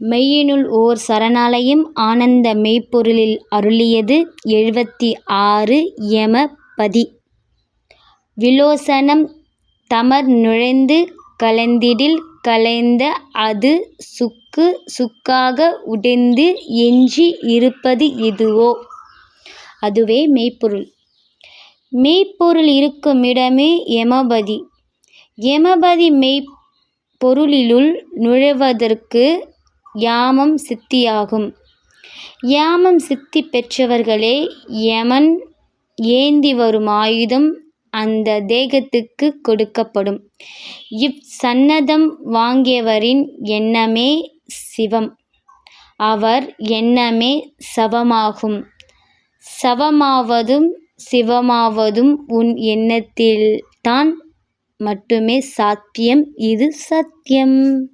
மெய்யினுள் ஓர் சரணாலயம் ஆனந்த மெய்ப்பொருளில் அருளியது எழுபத்தி ஆறு யமபதி விலோசனம் தமர் நுழைந்து கலந்திடில் கலைந்த அது சுக்கு சுக்காக உடைந்து எஞ்சி இருப்பது இதுவோ அதுவே மெய்ப்பொருள். மெய்ப்பொருள் இருக்கும் இடமே யமபதி யமபதி மெய்ப்பொருளிலுள் நுழைவதற்கு யாமம் சித்தியாகும். யாமம் சித்தி பெற்றவர்களே யமன் ஏந்தி வரும் ஆயுதம் அந்த தேகத்துக்குக் கொடுக்கப்படும். இவ் சன்னதம் வாங்கியவரின் எண்ணமே சிவம். அவர் எண்ணமே சவமாகும். சவமாவதும் சிவமாவதும் உன் எண்ணத்தில்தான் மட்டுமே சாத்தியம் இது சத்தியம்.